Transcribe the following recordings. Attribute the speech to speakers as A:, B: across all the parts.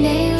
A: Nail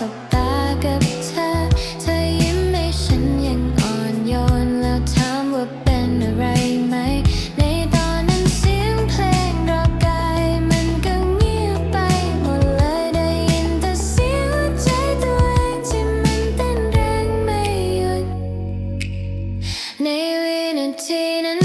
A: สบตากับเธอ เธอยิ้มให้ฉันยังอ่อนโยน แล้วถามว่าเป็นอะไรไหม ในตอนนั้นเสียงเพลงรอบกายมันก็เงียบไปหมดเลยได้ยินแต่เสียงใจตัวเองที่มันเต้นแรงไม่หยุด ในวินาทีนั้น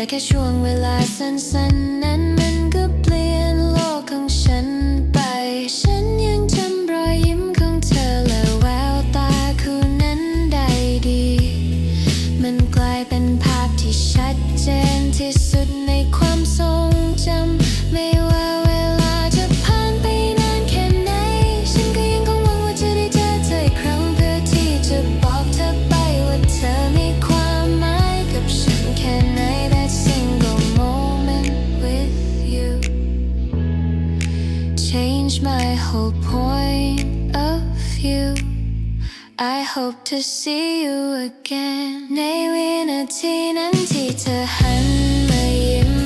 A: แต่แค่ช่วงเวลาสั้นๆนั้น change my whole point of view. I hope to see you again ในวินาทีนั้นที่เธอหันมายิ้ม